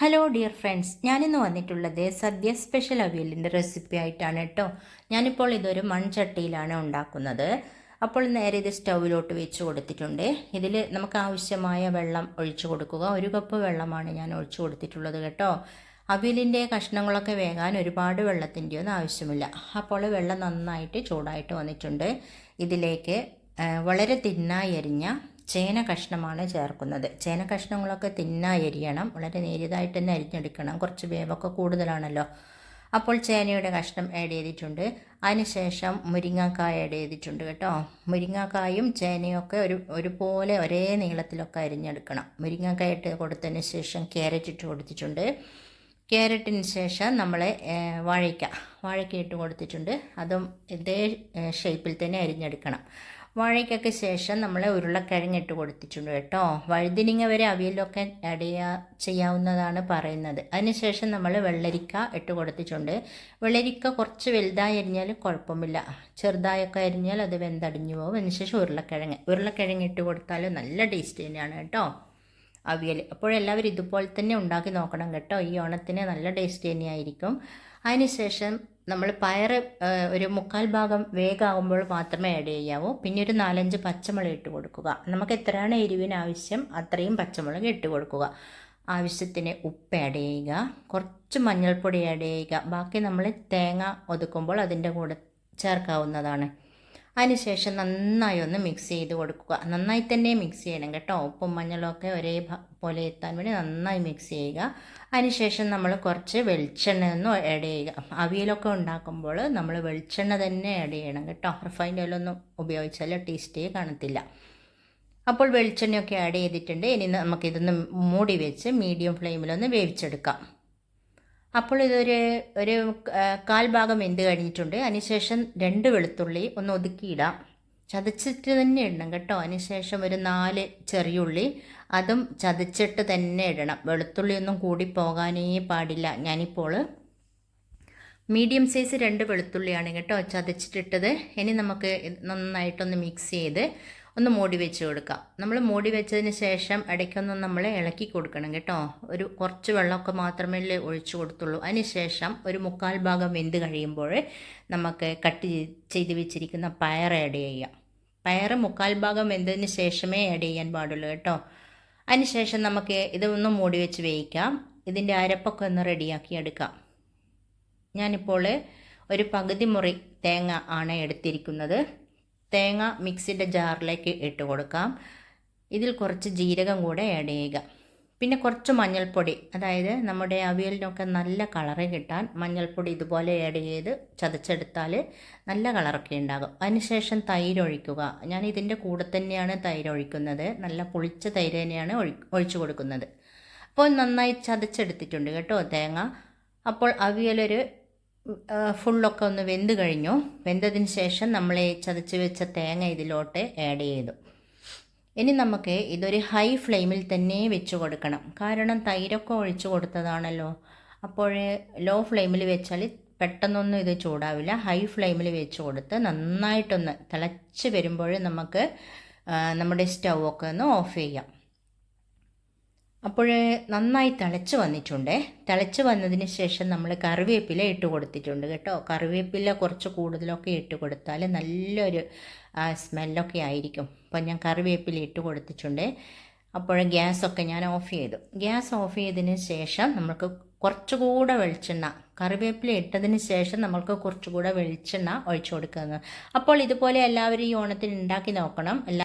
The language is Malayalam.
ഹലോ ഡിയർ ഫ്രണ്ട്സ് ഞാനിന്ന് വന്നിട്ടുള്ളത് സദ്യ സ്പെഷ്യൽ അവിയലിന്റെ റെസിപ്പി ആയിട്ടാണ് കേട്ടോ ഞാനിപ്പോൾ ഇതൊരു മൺചട്ടിയിലാണ് ഉണ്ടാക്കുന്നത്. അപ്പോൾ നേരെ ഇത് സ്റ്റൗവിലോട്ട് വെച്ച് കൊടുത്തിട്ടുണ്ട്. ഇതിൽ നമുക്ക് ആവശ്യമായ വെള്ളം ഒഴിച്ചു കൊടുക്കുക. ഒരു കപ്പ് വെള്ളമാണ് ഞാൻ ഒഴിച്ചു കൊടുത്തിട്ടുള്ളത് കേട്ടോ. അവിയലിന്റെ കഷ്ണങ്ങളൊക്കെ വേകാൻ ഒരുപാട് വെള്ളത്തിന്റെ ഒന്നും ആവശ്യമില്ല. അപ്പോൾ വെള്ളം നന്നായിട്ട് ചൂടായിട്ട് വന്നിട്ടുണ്ട്. ഇതിലേക്ക് വളരെ തിന്നായി അരിഞ്ഞ ചേന കഷ്ണമാണ് ചേർക്കുന്നത്. ചേന കഷ്ണങ്ങളൊക്കെ തിന്നായി അരിയണം വളരെ നേരിയതായിട്ട് തന്നെ അരിഞ്ഞെടുക്കണം. കുറച്ച് വേവൊക്കെ കൂടുതലാണല്ലോ. അപ്പോൾ ചേനയുടെ കഷ്ണം ആഡ് ചെയ്തിട്ടുണ്ട്. അതിനുശേഷം മുരിങ്ങാക്കായ ആഡ് ചെയ്തിട്ടുണ്ട് കേട്ടോ. മുരിങ്ങാക്കായും ചേനയൊക്കെ ഒരു ഒരുപോലെ ഒരേ നീളത്തിലൊക്കെ അരിഞ്ഞെടുക്കണം. മുരിങ്ങാക്കായ ഇട്ട് കൊടുത്തതിന് ശേഷം ക്യാരറ്റ് ഇട്ട് കൊടുത്തിട്ടുണ്ട്. ക്യാരറ്റിന് ശേഷം നമ്മൾ വാഴയ്ക്ക. വാഴയ്ക്ക ഇട്ട് കൊടുത്തിട്ടുണ്ട്. അതും ഇതേ ഷേപ്പിൽ തന്നെ അരിഞ്ഞെടുക്കണം. വാഴയ്ക്കൊക്കെ ശേഷം നമ്മൾ ഉരുളക്കിഴങ്ങിട്ട് കൊടുത്തിട്ടുണ്ട് കേട്ടോ. വഴുതിനിങ്ങ വരെ അവിയലൊക്കെ ആഡ് ചെയ്യാവുന്നതാണ് പറയുന്നത്. അതിനുശേഷം നമ്മൾ വെള്ളരിക്ക ഇട്ട് കൊടുത്തിട്ടുണ്ട്. വെള്ളരിക്ക കുറച്ച് വലുതായി അരിഞ്ഞാൽ കുഴപ്പമില്ല. ചെറുതായൊക്കെ അരിഞ്ഞാൽ അത് വെന്തടിഞ്ഞു പോകും. അതിനുശേഷം ഉരുളക്കിഴങ്ങ്. ഉരുളക്കിഴങ്ങ് ഇട്ട് കൊടുത്താൽ നല്ല ടേസ്റ്റ് തന്നെയാണ് കേട്ടോ അവിയൽ അപ്പോഴെല്ലാവരും ഇതുപോലെ തന്നെ ഉണ്ടാക്കി നോക്കണം കേട്ടോ. ഈ ഓണത്തിന് നല്ല ടേസ്റ്റ് തന്നെയായിരിക്കും. അതിനുശേഷം നമ്മൾ പയർ ഒരു മുക്കാൽ ഭാഗം വേഗമാകുമ്പോൾ മാത്രമേ ആഡ് ചെയ്യാവൂ. പിന്നെ ഒരു നാലഞ്ച് പച്ചമുളക് ഇട്ട് കൊടുക്കുക. നമുക്ക് എത്രയാണ് എരിവിന് ആവശ്യം അത്രയും പച്ചമുളക് ഇട്ട് കൊടുക്കുക. ആവശ്യത്തിന് ഉപ്പ് ആഡ് ചെയ്യുക. കുറച്ച് മഞ്ഞൾപ്പൊടി ആഡ് ചെയ്യുക. ബാക്കി നമ്മൾ തേങ്ങ ഒതുക്കുമ്പോൾ അതിന്റെ കൂടെ ചേർക്കാവുന്നതാണ്. അതിനുശേഷം നന്നായി ഒന്ന് മിക്സ് ചെയ്ത് കൊടുക്കുക. നന്നായി തന്നെ മിക്സ് ചെയ്യണം കേട്ടോ. ഉപ്പും മഞ്ഞളൊക്കെ ഒരേ പോലെ എത്താൻ വേണ്ടി നന്നായി മിക്സ് ചെയ്യുക. അതിനുശേഷം നമ്മൾ കുറച്ച് വെളിച്ചെണ്ണ ഒന്ന് ആഡ് ചെയ്യുക. അവിയലൊക്കെ ഉണ്ടാക്കുമ്പോൾ നമ്മൾ വെളിച്ചെണ്ണ തന്നെ ആഡ് ചെയ്യണം കേട്ടോ. റിഫൈൻഡ് ഓയിലൊന്നും ഉപയോഗിച്ചാൽ ടേസ്റ്റേ കാണത്തില്ല. അപ്പോൾ വെളിച്ചെണ്ണയൊക്കെ ആഡ് ചെയ്തിട്ടുണ്ട്. ഇനി നമുക്കിതൊന്ന് മൂടി വെച്ച് മീഡിയം ഫ്ലെയിമിലൊന്ന് വേവിച്ചെടുക്കാം. അപ്പോൾ ഇതൊരു ഒരു കാൽ ഭാഗം വെന്ത് കഴിഞ്ഞിട്ടുണ്ട്. അതിനുശേഷം രണ്ട് വെളുത്തുള്ളി ഒന്ന് ഒതുക്കിയിടാം. ചതച്ചിട്ട് തന്നെ ഇടണം കേട്ടോ. അതിനുശേഷം ഒരു നാല് ചെറിയുള്ളി അതും ചതച്ചിട്ട് തന്നെ ഇടണം. വെളുത്തുള്ളിയൊന്നും കൂടി പോകാനേ പാടില്ല. ഞാനിപ്പോൾ മീഡിയം സൈസ് രണ്ട് വെളുത്തുള്ളിയാണ് കേട്ടോ ചതച്ചിട്ടിട്ടത്. ഇനി നമുക്ക് നന്നായിട്ടൊന്ന് മിക്സ് ചെയ്ത് ഒന്ന് മൂടി വെച്ച് കൊടുക്കാം. നമ്മൾ മൂടി വെച്ചതിന് ശേഷം ഇടയ്ക്കൊന്ന് നമ്മൾ ഇളക്കി കൊടുക്കണം കേട്ടോ. ഒരു കുറച്ച് വെള്ളമൊക്കെ മാത്രമേ ഒഴിച്ചു കൊടുത്തുള്ളൂ. അതിനുശേഷം ഒരു മുക്കാൽ ഭാഗം വെന്ത് കഴിയുമ്പോൾ നമുക്ക് കട്ട് ചെയ്ത് വെച്ചിരിക്കുന്ന പയർ ആഡ് ചെയ്യാം. പയർ മുക്കാൽ ഭാഗം വെന്തതിന് ശേഷമേ ആഡ് ചെയ്യാൻ പാടുള്ളൂ കേട്ടോ. അതിനുശേഷം നമുക്ക് ഇതൊന്ന് മൂടി വെച്ച് വേവിക്കാം. ഇതിന്റെ അരപ്പൊക്കെ ഒന്ന് റെഡിയാക്കി എടുക്കാം. ഞാനിപ്പോൾ ഒരു പകുതി മുറി തേങ്ങ ആണ് എടുത്തിരിക്കുന്നത്. തേങ്ങ മിക്സിന്റെ ജാറിലേക്ക് ഇട്ട് കൊടുക്കാം. ഇതിൽ കുറച്ച് ജീരകം കൂടെ ആഡ് ചെയ്യുക. പിന്നെ കുറച്ച് മഞ്ഞൾപ്പൊടി അതായത് നമ്മുടെ അവിയലിനൊക്കെ നല്ല കളറ് കിട്ടാൻ മഞ്ഞൾപ്പൊടി ഇതുപോലെ ആഡ് ചെയ്ത് ചതച്ചെടുത്താൽ നല്ല കളറൊക്കെ ഉണ്ടാകും. അതിനുശേഷം തൈര് ഒഴിക്കുക. ഞാൻ ഇതിന്റെ കൂടെ തന്നെയാണ് തൈര് ഒഴിക്കുന്നത്. നല്ല പുളിച്ച തൈര് തന്നെയാണ് ഒഴിച്ചു കൊടുക്കുന്നത്. അപ്പോൾ നന്നായി ചതച്ചെടുത്തിട്ടുണ്ട് കേട്ടോ തേങ്ങ. അപ്പോൾ അവിയലൊരു ഫുള്ളൊക്കെ ഒന്ന് വെന്ത് കഴിഞ്ഞു. വെന്തതിന് ശേഷം നമ്മൾ ഈ ചതച്ച് വെച്ച തേങ്ങ ഇതിലോട്ട് ആഡ് ചെയ്തു. ഇനി നമുക്ക് ഇതൊരു ഹൈ ഫ്ലെയിമിൽ തന്നെ വെച്ച് കൊടുക്കണം. കാരണം തൈരൊക്കെ ഒഴിച്ച് കൊടുത്തതാണല്ലോ. അപ്പോൾ ലോ ഫ്ലെയിമിൽ വെച്ചാൽ പെട്ടെന്നൊന്നും ഇത് ചൂടാവില്ല. ഹൈ ഫ്ലെയിമിൽ വെച്ച് കൊടുത്ത് നന്നായിട്ടൊന്ന് തിളച്ച് വരുമ്പോൾ നമുക്ക് നമ്മുടെ സ്റ്റൗ ഒക്കെ ഒന്ന് ഓഫ് ചെയ്യാം. അപ്പോൾ നന്നായി തിളച്ച് വന്നിട്ടുണ്ട്. തിളച്ച് വന്നതിന് ശേഷം നമ്മൾ കറിവേപ്പില ഇട്ട് കൊടുത്തിട്ടുണ്ട് കേട്ടോ. കറിവേപ്പില കുറച്ച് കൂടുതലൊക്കെ ഇട്ട് കൊടുത്താൽ നല്ലൊരു സ്മെല്ലൊക്കെ ആയിരിക്കും. അപ്പം ഞാൻ കറിവേപ്പില ഇട്ട് കൊടുത്തിട്ടുണ്ട്. അപ്പോൾ ഗ്യാസൊക്കെ ഞാൻ ഓഫ് ചെയ്തു. ഗ്യാസ് ഓഫ് ചെയ്തതിന് ശേഷം നമുക്ക് കുറച്ചുകൂടെ വെളിച്ചെണ്ണ കറിവേപ്പില ഇട്ടതിന് ശേഷം നമ്മൾക്ക് കുറച്ചുകൂടെ വെളിച്ചെണ്ണ ഒഴിച്ചു കൊടുക്കുന്നത് അപ്പോൾ ഇതുപോലെ എല്ലാവരും ഈ ഓണത്തിന് ഉണ്ടാക്കി നോക്കണം. എല്ലാ